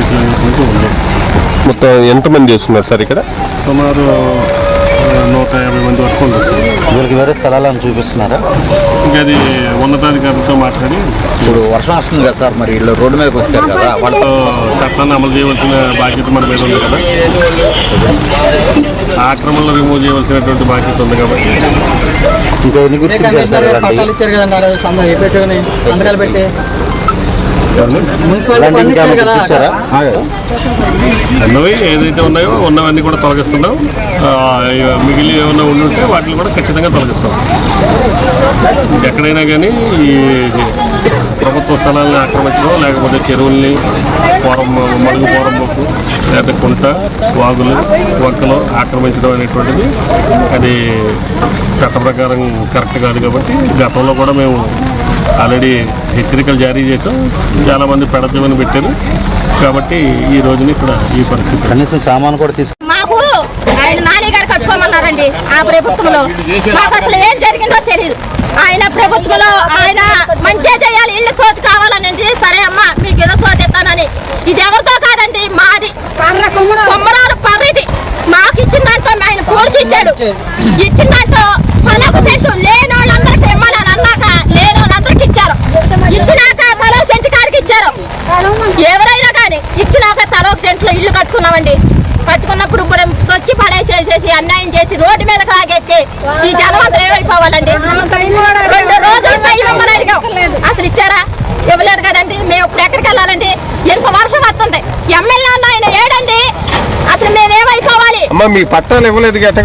ఉంది మొత్తం ఎంతమంది చేస్తున్నారు సార్ ఇక్కడ? సుమారు నూట యాభై మంది వరకు వీళ్ళకి వేరే స్థలాలను చూపిస్తున్నారా? ఇంకా అది ఉన్నతాధికారులతో మాట్లాడి ఇప్పుడు వర్షం వస్తుంది కదా సార్ మరి వీళ్ళు రోడ్డు మీదకి వచ్చారు కదా వాళ్ళ వాళ్ళతో చట్టాన్ని అమలు చేయవలసిన బాధ్యత మన మీద ఉంది కదా. ఆ ఆక్రమణలు రిమూవ్ చేయవలసినటువంటి బాధ్యత ఉంది కాబట్టి. ఇంకా ఎన్ని గుర్తించారు సార్ ఇచ్చారు కదండి సంతకాలు పెట్టి ఉన్నవి ఏదైతే ఉన్నాయో ఉన్నవన్నీ కూడా తొలగిస్తున్నాం. మిగిలి ఏమైనా ఉండుంటే వాటిని కూడా ఖచ్చితంగా తొలగిస్తాం. ఎక్కడైనా కానీ ఈ ప్రభుత్వ స్థలాలను ఆక్రమించడం లేకపోతే చెరువుల్ని పోరం మడుగు పోరంబోకు లేకపోతే కుంట వాగులు వంకలు ఆక్రమించడం అనేటువంటిది అది చట్ట ప్రకారం కరెక్ట్ కాదు కాబట్టి గతంలో కూడా మేము ఆల్రెడీ హెచ్చరికలు జారీ చేసాం చాలామంది పెడతమని పెట్టారు. కాబట్టి ఈ రోజున ఇక్కడ ఈ పరిస్థితి. కనీసం సామాను కూడా తీసుకు మాకు ఆయన నాని గారు కట్టుకోమన్నారండి ఆ ప్రభుత్వంలో. మాకు అసలు ఏం జరిగిందో తెలియదు ఆయన ప్రభుత్వంలో ఆయన మంచిగా చేయాలి ఇల్లు సోటు కావాలనండి సరే అమ్మా మీకు ఇల్లు సోటు ఇస్తానని. ఇది ఎవరితో కాదండి మాది. కొమ్మరారు పర్రిది. మాకు ఇచ్చిన దాంట్లో ఆయన పోడ్చి ఇచ్చాడు. ఇచ్చిన దాంట్లో పలకు సెంటు లేని వాళ్ళందరికీ ఇమ్మని అన్నాక లేని వాళ్ళందరికీ ఇచ్చారు ఇచ్చినాక తలో సెంటు కాడికి ఇచ్చారు ఎవరైనా కానీ ఇచ్చినాక తలో ఒక సెంట్లో ఇల్లు కట్టుకున్నామండి. కట్టుకున్నప్పుడు ఇప్పుడు వచ్చి పడేసేసేసి అన్యాయం చేసి రోడ్డు మీద లాగెత్తి ఈ జనమంతా ఏమైపోవాలండి? రెండు రోజులు టైం ఇవ్వమని అడిగాం. అసలు ఇచ్చారా? ఇవ్వలేదు కదండి. మేము ఇప్పుడు ఎక్కడికి వెళ్ళాలండి? ఎంత వర్షం వస్తుంది. ఎమ్మెల్యే అన్న ఆయన ఏడండి? అసలు మేము ఏమైపోవాలి? అమ్మా మీ పట్టాలు ఇవ్వలేదు ఎట్ట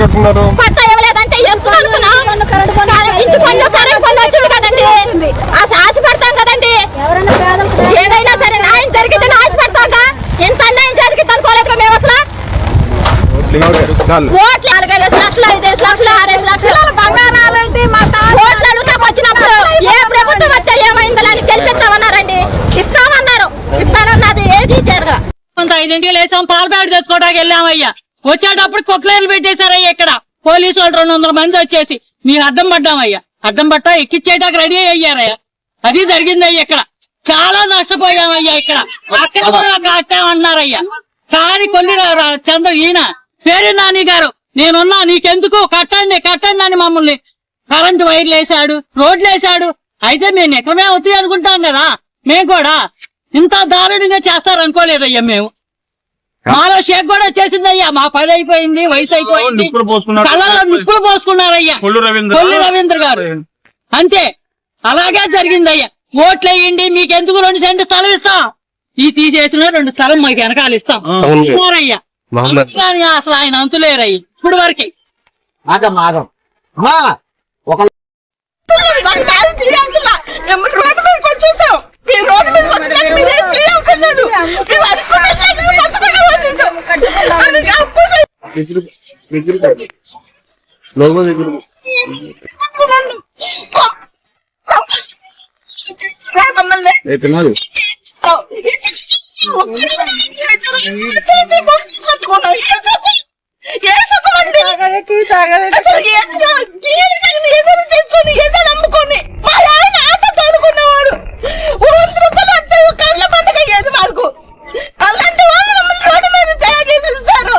పట్ట ఇవ్వలేదంటే ఎంత అనుకున్నాం కాదు, ఇంటి పన్ను కరెంట్ పన్ను వచ్చింది కదండి అసలు ఆశ పడతాం కదండి ఏదైనా సరే న్యాయం జరిగితే ఆశ పడతాంగా ఎంత అన్యాయం జరిగిద్ది అనుకోలేదు మేము అసలు చాలు. ఓట్లు. లక్షలు లక్షలు ఆరేసి లక్షలు. బంగారాలంటే ఓట్లు అడుగుతాం వచ్చినప్పుడు ఏ ప్రభుత్వం వస్తే ఏమైందని అని గెలిపిస్తామన్నారండి. ఇస్తామన్నారు. ఇస్తానన్నది ఏది జరగ కొంత ఐదింటికి లేసాం పాల ప్యాకెట్ తెచ్చుకోవడానికి వెళ్ళామయ్యా. వచ్చేటప్పుడు కుక్కలేలు పెట్టేశారయ్యా ఇక్కడ. పోలీసు వాళ్ళు రెండు వందల మంది వచ్చేసి. మీరు అడ్డం పడ్డామయ్యా. అడ్డం పట్టా ఎక్కిచ్చేయడానికి రెడీ అయ్యారయ్యా. అది జరిగిందయ్యా ఇక్కడ. చాలా నష్టపోయామయ్యా ఇక్కడ. అక్రమంగా కట్టామన్నారయ్యా కానీ కొన్ని చంద్ర ఈయన పేరు నాని గారు నేనున్నా నీకెందుకు? కట్టండి కట్టండి అని మమ్మల్ని. కరెంటు వైర్లు వేసాడు రోడ్లు వేసాడు అయితే మేము ఎక్కడమే అవుతాయి అనుకుంటాం కదా? మేము కూడా. ఇంత దారుణంగా చేస్తారనుకోలేదయ్యా మేము. మాలో షేక్ కూడా వచ్చేసిందయ్యా. మా పని అయిపోయింది వయసు అయిపోయింది. కళ్ళలో నిప్పులు పోసుకున్నారయ్యా. కొల్లు రవీంద్ర. గారు అంతే. అలాగే జరిగిందయ్యా. ఓట్లు వేయండి మీకెందుకు రెండు సెంటు స్థలం ఇస్తాం? ఈ తీసేసిన రెండు స్థలం మాకు వెనకాల ఇస్తాం. ఇస్తారయ్యా. మహమ్మద్ కానీ అసలు ఆయన అంతులేరయ్యి ఇప్పుడు వరకు. ఆగం ఆగం ఒక మీదకి వచ్చేసాం మీ రోడ్డు మీదకి వచ్చినాక మీరేం చేయాల్సింది మేము అనుకున్న ఖచ్చితంగా వచ్చేసాం అలాంటి వాళ్ళు మమ్మల్ని రోడ్డు మీద తయారు చేసి ఇస్తారు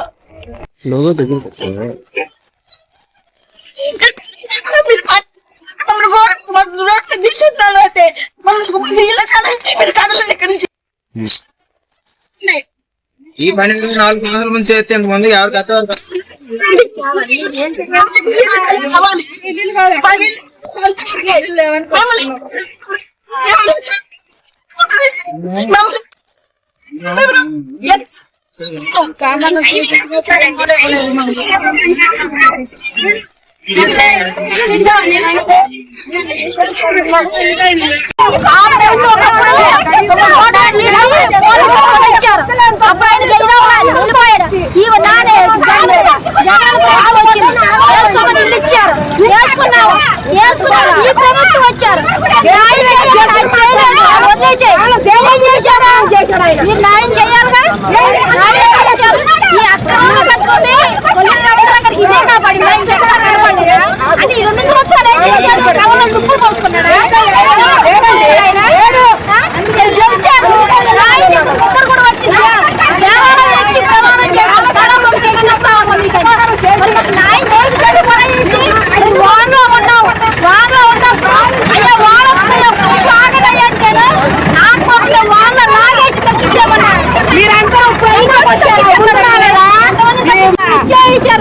అయితే మమ్మల్ని మీరు కదలండి ఇక్కడి నుంచి. ఈ పని నాలుగు వందల మంది చేస్తే ఇంతమంది ఎవరు కట్టవారు అప్పుడు ఆయన గెలిదా ఉన్నాడు ఈ నానే జగన్ ప్రభుత్వం వచ్చింది వేసుకోమని ఇల్లు ఇచ్చారు వేసుకున్నాము వేసుకున్నాము ఈ ప్రభుత్వం వచ్చారు న్యాయం చేశారు. ఆయన మీరు న్యాయం చేయాలిగా చేశారు ఈ అక్రమంగా కట్టుకుని కొన్ని రవీంద్రకి ఇదే కాపాడిందా ఇంకెక్కడ కనపడిందా అంటే ఈ రెండు సంవత్సరాలు ఏం చేశాడు కవలం దుప్పులు పోసుకున్నాడా ఆయన? ఆ? గెలిచారు న్యాయం చేశారు. ఒక్కరు కూడా వచ్చిందా వాళ్ళు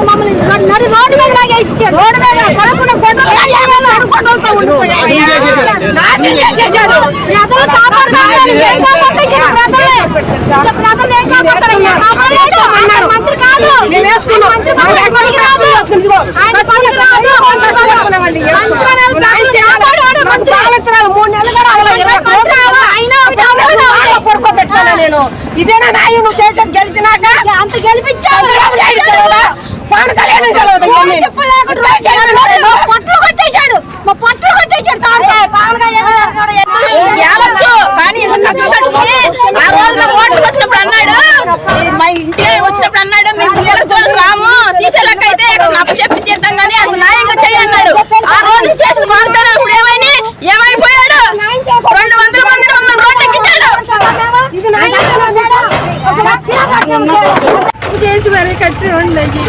మమ్మల్ని నడి- రోడ్డు మీద లాగేసారు రోడ్డు మీద కొడుకున్న గొడ్డలు ఏడు గొడ్డలతో ఉండిపోయాడు నాశనం చేసేసాడు ప్రజలు కాపాడుతారు ఏం కాపాడుతారు ప్రజలే ప్రజలు ఏం కాపాడతారయ్యా కాపాడలేదు మంత్రి కాదు. మంత్రి. పనికి రాదు. ఆయన పనికి మూడు అయినా పడుకోబెట్టాను నేను? ఇదేనా నాయ నువ్వు చేసేది గెలిచినాక? అంత గెలిపించాడు పవన్ కళ్యాణ్ కొట్టేశాడు. మా పొట్లు కొట్టేశాడు. పవన్ కళ్యాణ్ గెలవచ్చు కానీ ఇంత కక్ష కట్టుకుని ఆ రోజు నా ఓట్లు వచ్చినప్పుడు అన్నాడు ఈ మా ఇంటి వచ్చినప్పుడు అన్నాడు మీ పిల్లల జోలికి రాము తీసేలాక అయితే అప్పు చెప్పి తీర్థం కానీ అది న్యాయంగా చేయి అన్నాడు ఆ రోజు చేసిన వాగ్దానాలు ఇప్పుడు ఏమైనా ఏమైపోయాడు రెండు వందల మంది మమ్మల్ని రోడ్డు ఎక్కించాడు అప్పు కట్టి ఉండేది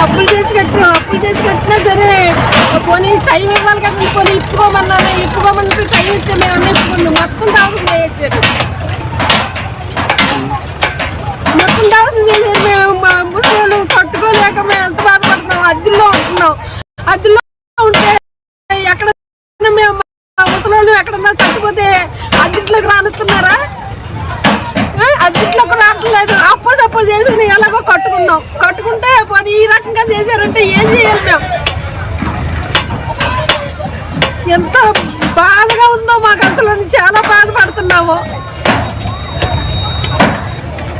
అప్పులు చేసి కట్టాం అప్పులు చేసి కట్టినా సరే పోనీ టైం ఇవ్వాలి కదా పోనీ ఇప్పుకోమన్నా ఇప్పుకోమని టైం ఇస్తే మేము అన్నీ ఇప్పుకుంది. మొత్తం దావసం చేసేసాడు మొత్తం దావసం చేసేది మేము ముసలి ముసలు కట్టుకోలేక మేము ఎంత బాధపడుతున్నాం? అద్దెల్లో ఉంటున్నాం. అద్దెల్లో సప్పు చేసుకుని ఎలాగో కట్టుకున్నాం కట్టుకుంటే పోనీ ఈ రకంగా చేశారంటే ఏం చేయాలి మేము? ఎంత బాధగా ఉందో మాకు అసలు చాలా బాధపడుతున్నాము.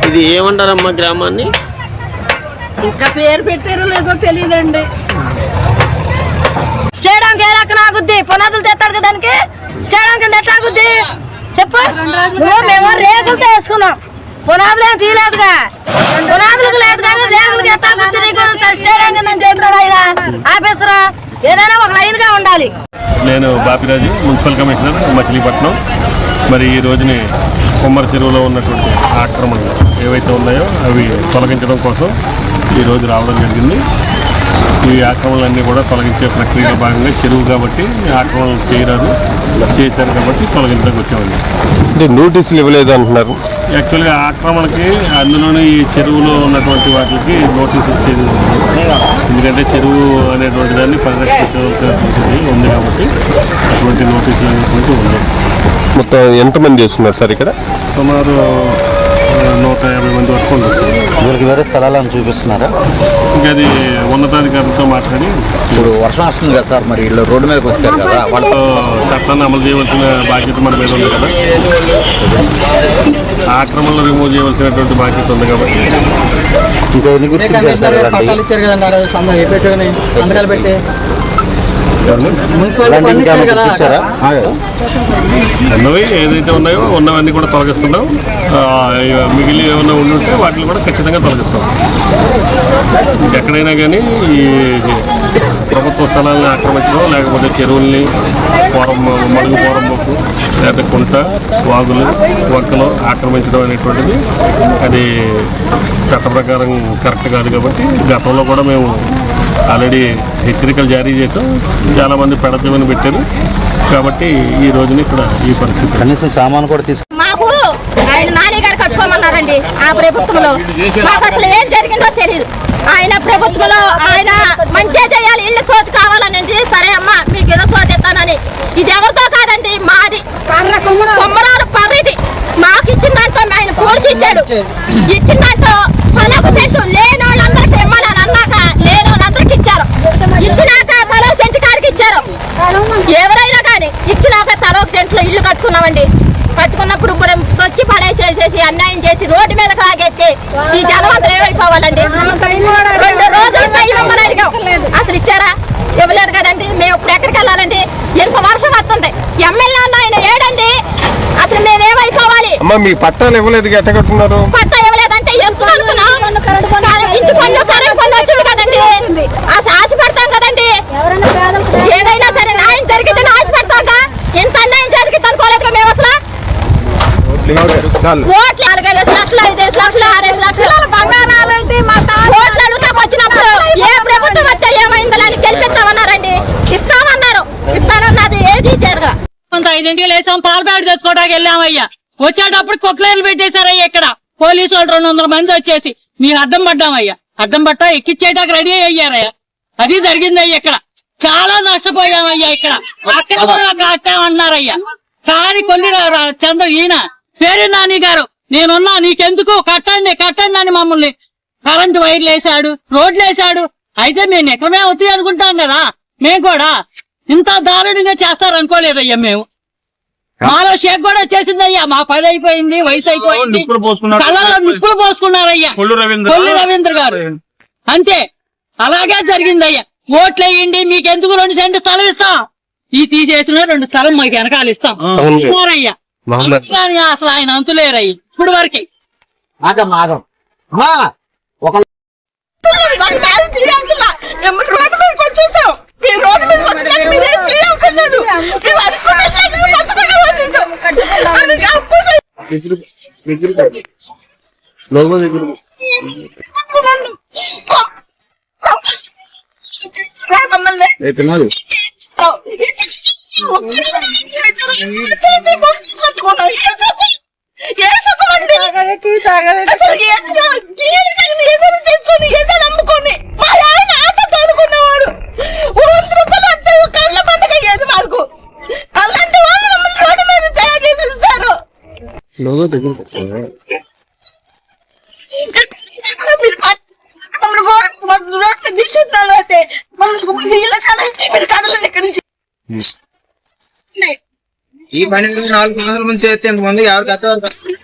ఇది ఏమంటారమ్మా గ్రామాన్ని? ఇంకా పేరు పెట్టారో లేదో తెలియదండి. చేయడానికి ఏ రకం ఆగుద్ది? పునాదులు తెస్తాడు కదా దానికి? చేయడం కింద ఎట్లా ఆగుద్ది? చెప్పు. మేము రేకులతో వేసుకున్నాం పునాదులు ఏం తీయలేదుగా. పునాదులకు లేదు కానీ రేకులకి ఎట్లా స్టేడియం కింద ఆయన ఆఫీసరా? ఏదైనా ఒక లైన్గా ఉండాలి. నేను బాపిరాజు మున్సిపల్ కమిషనర్ మచిలీపట్నం. మరి ఈ రోజుని కొమ్మర చెరువులో ఉన్నటువంటి ఆక్రమణలు ఏవైతే ఉన్నాయో అవి తొలగించడం కోసం ఈ రోజు రావడం జరిగింది. ఈ ఆక్రమణలన్నీ కూడా తొలగించే ప్రక్రియలో భాగంగా చెరువు కాబట్టి ఆక్రమణలు చేయరాదు చేశారు కాబట్టి తొలగించడానికి వచ్చామండి. అంటే నోటీసులు ఇవ్వలేదు అంటున్నారు. యాక్చువల్గా ఆక్రమణకి అందులోని ఈ చెరువులో ఉన్నటువంటి వాటికి నోటీస్ ఇచ్చేది. ఎందుకంటే చెరువు అనేటువంటి దాన్ని పరిరక్షించవలసినటువంటిది ఉంది కాబట్టి అటువంటి నోటీసులు అనేటువంటి ఉంది మొత్తం ఎంతమంది చేస్తున్నారు సార్ ఇక్కడ? సుమారు నూట యాభై మంది వరకు ఉండొచ్చు వీళ్ళకి వేరే స్థలాలను చూపిస్తున్నారా? ఇంకా అది ఉన్నతాధికారులతో మాట్లాడి ఇప్పుడు వర్షం వస్తుంది కదా సార్ మరి వీళ్ళు రోడ్డు మీదకి వచ్చారు కదా వాళ్ళ వాళ్ళతో చట్టాన్ని అమలు చేయవలసిన బాధ్యత మన మీద ఉంది కదా. ఆక్రమణలు రిమూవ్ చేయవలసినటువంటి బాధ్యత ఉంది కాబట్టి. ఇంకా ఎన్ని ఇలాంటి పట్టాలు ఇచ్చారు కదండి ఆ రోజు సందా పెట్టామని సంతకాలు పెట్టి. మున్సిపాలిటీ ఇలాంటి పన్ను ఇంకా ఇచ్చారు కదా. గుర్తించారా ఉన్నవి ఏదైతే ఉన్నాయో ఉన్నవన్నీ కూడా తొలగిస్తున్నాం. ఆ, మిగిలి ఏమైనా ఉండుంటే వాటిని కూడా ఖచ్చితంగా తొలగిస్తాం. ఎక్కడైనా కానీ ఈ ప్రభుత్వ స్థలాలను ఆక్రమించడం లేకపోతే చెరువుల్ని పోరం మడుగు పోరంబొక్కు లేకపోతే కుంట వాగులు వంకలు ఆక్రమించడం అనేటువంటిది అది చట్ట ప్రకారం కరెక్ట్ కాదు కాబట్టి గతంలో కూడా మేము ఆల్రెడీ హెచ్చరికలు జారీ చేసాం చాలామంది పెడతామని పెట్టారు. కాబట్టి ఈ రోజున ఇక్కడ ఈ పరిస్థితి. కనీసం సామాను కూడా తీసుకు మాకు ఆయన నాని గారు కట్టుకోమన్నారండి ఆ ప్రభుత్వంలో. మాకు అసలు ఏం జరిగిందో తెలియదు ఆయన ప్రభుత్వంలో ఆయన మంచిగా చేయాలి. ఇల్లు సోటు కావాలనండి సరే అమ్మా మీకు ఇల్లు సోటు ఇస్తానని. ఇది ఎవరితో కాదండి మాది. కొమ్మరారు పరిది మాకు ఇచ్చిన దాంట్లో ఆయన పూడ్చి ఇచ్చాడు. ఇచ్చిన దాంట్లో పలకు సెంటు లేని వాళ్ళందరికీ ఇవ్వాలని అన్నాక లేని వాళ్ళందరికీ ఇచ్చారు ఇచ్చినాక తలో సెంటు కాడికి ఇచ్చారు ఎవరైనా కానీ ఇచ్చినాక తల ఒక సెంట్లో ఇల్లు కట్టుకున్నామండి కట్టుకున్నప్పుడు ఇప్పుడు వచ్చి పడేసేసేసి అన్యాయం చేసి రోడ్డు మీద లాగెత్తి ఈ జనమంతా ఏమైపోవాలండి? రెండు రోజులు టైం ఇవ్వమని అడిగాం. అసలు ఇచ్చారా? ఇవ్వలేదు కదండి. మేము ఇప్పుడు ఎక్కడికి వెళ్ళాలండి? ఎంత వర్షం వస్తుంది? ఎమ్మెల్యే అన్న ఆయన ఏడండి? అసలు మేమేమైపోవాలి అమ్మా మీ పట్టాలు ఇవ్వలేదు ఎట్ట కట్టున్నారు పట్ట ఇవ్వలేదంటే అనుకున్నాం కానీ ఇంటి పన్ను కరెంట్ పన్ను వచ్చింది కదండి. అసలు ఆశ పెడతాం కదండి. ఏదైనా సరే న్యాయం జరిగితే ఆశ పెడతాంగా ఎంత అన్యాయం జరిగింది అనుకోలేదుగా మేము అసలు చాలు. ఓట్లు. లక్షలు ఐదేసి లక్షలు ఆరేసి లక్షలు. బంగారాలంటే మా ఓట్లు వచ్చినప్పుడు ఏ ప్రభుత్వం వస్తే ఏమైందని అని గెలిపిస్తామన్నారండి. ఇస్తామన్నారు. ఇస్తానన్నది ఏది జరగ. కొంత ఐదింటికి లేసాం పాల ప్యాకెట్ తెచ్చుకోవడానికి వెళ్ళామయ్యా వచ్చేటప్పుడు కొట్లేలు పెట్టేశారయ్యా ఇక్కడ. పోలీసు వాళ్ళు రెండు వందల మంది వచ్చేసి. మీరు అడ్డం పడ్డామయ్యా అడ్డం పట్ట ఎక్కిచ్చేటానికి రెడీ అయ్యారయ్యా అది జరిగిందయ్యా ఇక్కడ. చాలా నష్టపోయామయ్యా ఇక్కడ. అక్కడ కట్టామన్నారయ్యా కానీ కొన్ని చంద్ర ఈయన పేరు నాని గారు నేనున్నా నీకెందుకు? కట్టండి కట్టండి అని మమ్మల్ని. కరెంటు వైర్లు వేసాడు రోడ్లు వేసాడు అయితే మేము ఎక్కడమే అవుతాయి అనుకుంటాం కదా? మేము కూడా ఇంత దారుణంగా చేస్తారనుకోలేదయ్యా మేము. మాలో షేక్ కూడా వచ్చేసిందయ్యా. మా పని అయిపోయింది వయసు అయిపోయింది. కళ్ళలో నిప్పులు పోసుకున్నారయ్యా. కొల్లు రవీంద్ర. గారు అంతే. అలాగే జరిగిందయ్యా. ఓట్లు వేయండి మీకు ఎందుకు రెండు సెంటు స్థలం ఇస్తాం? ఈ తీసేసిన రెండు స్థలం మాకు వెనకాల ఇస్తాం. ఇస్తారయ్యా మహమ్మద్ అసలు ఆయన అంతులేరయ్యి ఇప్పుడు వరకే. ఆగం ఆగం. అమ్మా ఒక వచ్చేసాం నమ్ముకొని మా ఆయన వంద రూపాయలు అంటే కళ్ళ పండుగ అయ్యేది మాకు వాళ్ళు మమ్మల్ని రోడ్డు మీద తయారు చేసి ఇస్తారు మమ్మల్ని అయితే మమ్మల్ని ఇళ్ళ మీరు కదలండి ఇక్కడి నుంచి ఈ పని నాలుగు సంవత్సరాల నుంచి చేస్తే ఇంతమంది ఎవరు కట్టేవారు కట్టవారు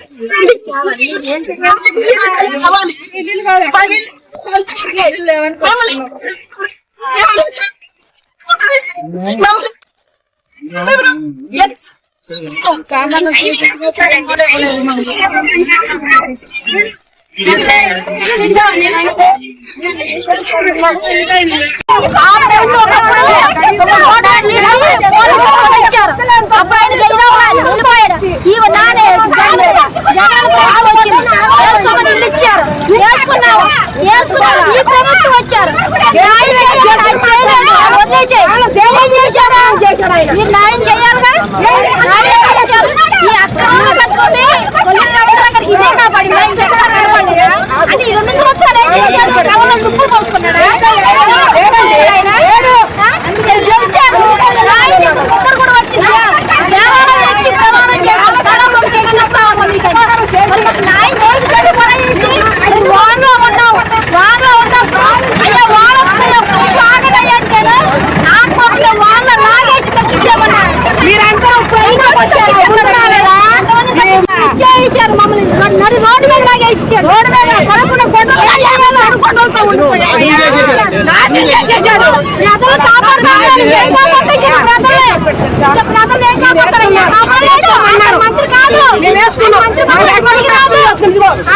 అప్పుడు ఆయన గెలిదా ఉన్నాడు వెళ్ళిపోయాడు ఈ నానే జగన్ ప్రభుత్వం వచ్చింది వేసుకోమని ఇల్లు ఇచ్చారు వేసుకున్నావు వేసుకున్నావు ఈ ప్రభుత్వం వచ్చారు చేయలేదు, వదిలేసేయ్. మీరు న్యాయం చేయాలిగా న్యాయం చేశారు ఈ అక్రమంగా కట్టుకొని కొల్లు రవీంద్ర గారికి ఇదే కాపాడి మా ఇంటి దగ్గర కనపడలేదా? అంటే ఈ రెండు సంవత్సరాలు ఏం చేశాడు కవలం దుప్పులు పోసుకున్నాడా ఆయన? ఆ? గెలిచారు న్యాయం కుక్కర్ కూడా వచ్చింది దేవాలయం ఎక్కి ప్రమాణం చేశారు కాలంలో చెట్లు ఇస్తామమ్మా మీకు అని. మరి మాకు న్యాయం చేయకపోతే పడేసి మరి వానలో ఉన్నావు వానలో ఉన్నప్పుడు అయ్యా వాన వస్తుందా? కొంచెం ఆగదయ్యా అంటేనా ఆత్మహత్య వానలో లాగేసి తగ్గించామన్నా మీరందరూ పైన చేశారు మమ్మల్ని నడి రోడ్డు మీద లాగేసారు రోడ్డు మీద కొడుకున్న గొడవలు అడుగుకుంటూ ఉండిపోయారు నాశనం చేసేసాడు ప్రజలు కాపాడుతారు ఏం కాపాడుతారు ప్రజలే ప్రజలు ఏం కాపాడతారయ్యా కాపాడలేదు